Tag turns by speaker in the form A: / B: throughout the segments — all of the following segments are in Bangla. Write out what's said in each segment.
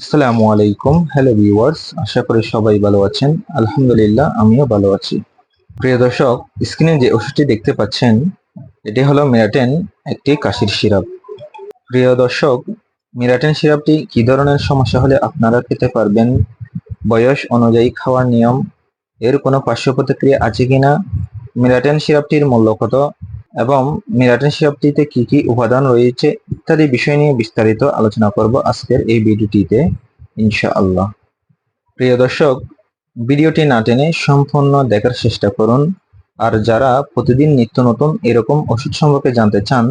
A: আসসালামু আলাইকুম। হ্যালো ভিউয়ার্স আশা করি সবাই ভালো আছেন। আলহামদুলিল্লাহ, আমিও ভালো আছি। প্রিয় দর্শক স্ক্রিনে যে ওষুধটি দেখতে পাচ্ছেন, এটি হলো মিরাটেন একটি কাশির সিরাপ। প্রিয় দর্শক, মিরাটেন সিরাপটি কি ধরনের সমস্যা হলে আপনারা খেতে পারবেন? বয়স অনুযায়ী খাওয়ার নিয়ম, এর কোনো পার্শ্ব প্রতিক্রিয়া আছে কিনা? মিরাটেন সিরাপটির মূল্য কত? এবং মিরাটেন সিরাপটিতে কি কি উপাদান রয়েছে ইত্যাদি বিষয় নিয়ে বিস্তারিত আলোচনা করব আজকের এই ভিডিওটিতে, ইনশাআল্লাহ। প্রিয় দর্শক, ভিডিওটি না টেনে সম্পূর্ণ দেখার চেষ্টা করুন। আর যারা প্রতিদিন নিত্য নতুন এরকম ওষুধ সম্পর্কে জানতে চান,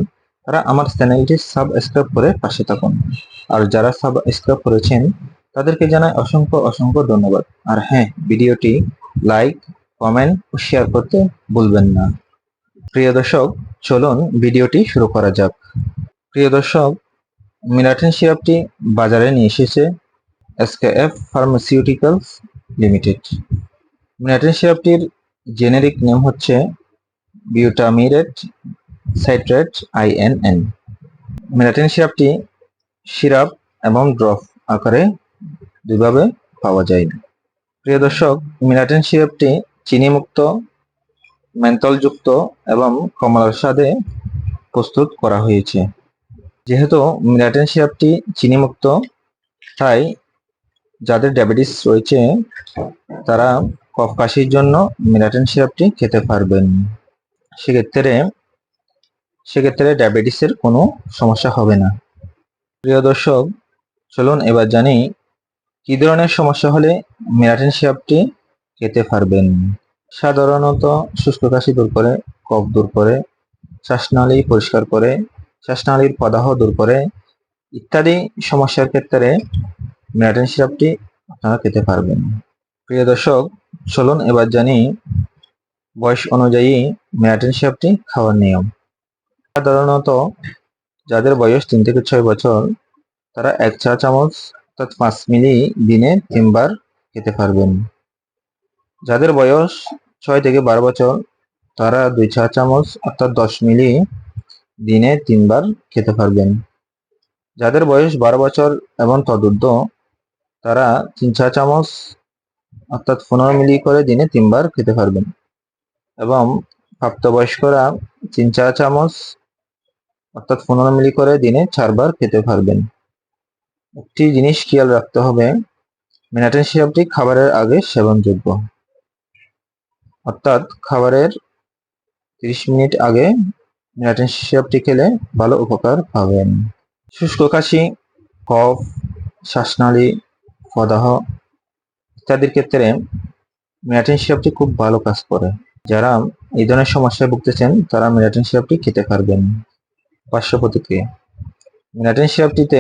A: তারা আমার চ্যানেলটি সাবস্ক্রাইব করে পাশে থাকুন। আর যারা সাবস্ক্রাইব করেছেন, তাদেরকে জানাই অসংখ্য অসংখ্য ধন্যবাদ। আর হ্যাঁ ভিডিওটি লাইক, কমেন্ট ও শেয়ার করতে ভুলবেন না। প্রিয় দর্শক, চলুন ভিডিওটি শুরু করা যাক। প্রিয় দর্শক মিলাটিন সিরাপটি বাজারে নিয়ে এসেছে এসকেএফ ফার্মাসিউটিক্যালস লিমিটেড। মিলাটিন সিরাপটির জেনেরিক নেম হচ্ছে বিউটামিরেট সাইট্রেট আইএনএন মিলাটিন সিরাপটি সিরাপ এবং ড্রপ আকারে দুইভাবে পাওয়া যায় প্রিয় দর্শক মিলাটিন সিরাপটি চিনিমুক্ত মেন্থলযুক্ত এবং কমলার স্বাদে প্রস্তুত করা হয়েছে। যেহেতু মিলাটেন সিরাপটি চিনিমুক্ত, তাই যাদের ডায়াবেটিস রয়েছে, তারা কফ কাশির জন্য মিলাটেন সিরাপটি খেতে পারবেন। সেক্ষেত্রে সেক্ষেত্রে ডায়াবেটিসের কোনো সমস্যা হবে না। প্রিয় দর্শক, চলুন এবার জানি, কী ধরনের সমস্যা হলে মিলাটেন সিরাপটি খেতে পারবেন? সাধারণত শুষ্ক কাশি দূর করে, কফ দূর করে, শ্বাসনালী পরিষ্কার করে, শ্বাসনালীর প্রদাহ দূর করে ইত্যাদি সমস্যার ক্ষেত্রে মেলাটিন সিরাপটি আপনারা খেতে পারবেন। প্রিয় দর্শক, চলুন এবার জানি বয়স অনুযায়ী মেলাটিন সিরাপটি খাওয়ার নিয়ম। সাধারণত যাদের বয়স তিন থেকে ছয় বছর, তারা এক চা চামচ অর্থাৎ পাঁচ মিলি দিনে তিনবার খেতে পারবেন। যাদের বয়স ছয় থেকে বারো বছর, তারা দুই চা চামচ অর্থাৎ দশ মিলি দিনে তিনবার খেতে পারবেন। যাদের বয়স বারো বছর এবং তদুর্ধ তারা তিন চা চামচ অর্থাৎ পনেরো মিলি করে দিনে তিনবার খেতে পারবেন। এবং প্রাপ্তবয়স্করা তিন চা চামচ অর্থাৎ পনেরো মিলি করে দিনে চারবার খেতে পারবেন। একটি জিনিস খেয়াল রাখতে হবে মিনাটেন সিরাপটি খাবারের আগে সেবনযোগ্য। অর্থাৎ খাবারের তিরিশ মিনিট আগে মিলাটিন সিরাপটি খেলে ভালো উপকার পাবেন। শুষ্ক কাশি, কফ, শ্বাসনালী, প্রদাহ ইত্যাদির ক্ষেত্রে মিলাটিন সিরাপটি খুব ভালো কাজ করে। যারা এই ধরনের সমস্যায় ভুগতেছেন, তারা মিলাটিন সিরাপটি খেতে পারবেন। পার্শ্ব প্রতিক্রিয়া। মিলাটিন সিরাপটিতে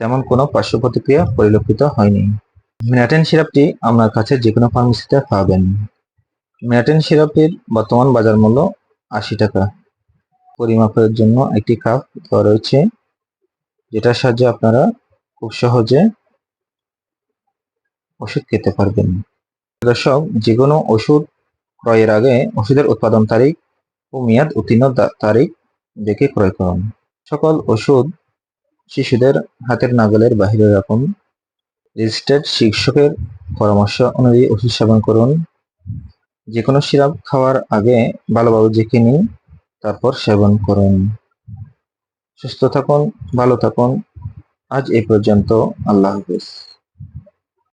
A: তেমন কোনো পার্শ্ব প্রতিক্রিয়া পরিলক্ষিত হয়নি। মিনাটেন সিরাপটি আপনার কাছে যে কোনো ফার্মেসিতে পাবেন। ম্যাটেন সিরাপের বর্তমান বাজার মূল্য আশি টাকা। পরিমাপের জন্য একটি কাপ দেওয়া রয়েছে, যেটার সাহায্যে আপনারা খুব সহজে ওষুধ খেতে পারবেন। দর্শক যে কোনো ওষুধ ক্রয়ের আগে ওষুধের উৎপাদন তারিখ ও মেয়াদ উত্তীর্ণ তারিখ দেখে ক্রয় করুন। সকল ওষুধ শিশুদের হাতের নাগালের বাহিরে রাখুন। রেজিস্টার্ড শিক্ষকের পরামর্শ অনুযায়ী ওষুধ সেবন করুন। যে কোনো সিরাপ খাওয়ার আগে ভালোভাবে জেঁকে নিন, তারপর সেবন করুন। সুস্থ থাকুন, ভালো থাকুন। আজ এই পর্যন্ত, আল্লাহ হাফিজ।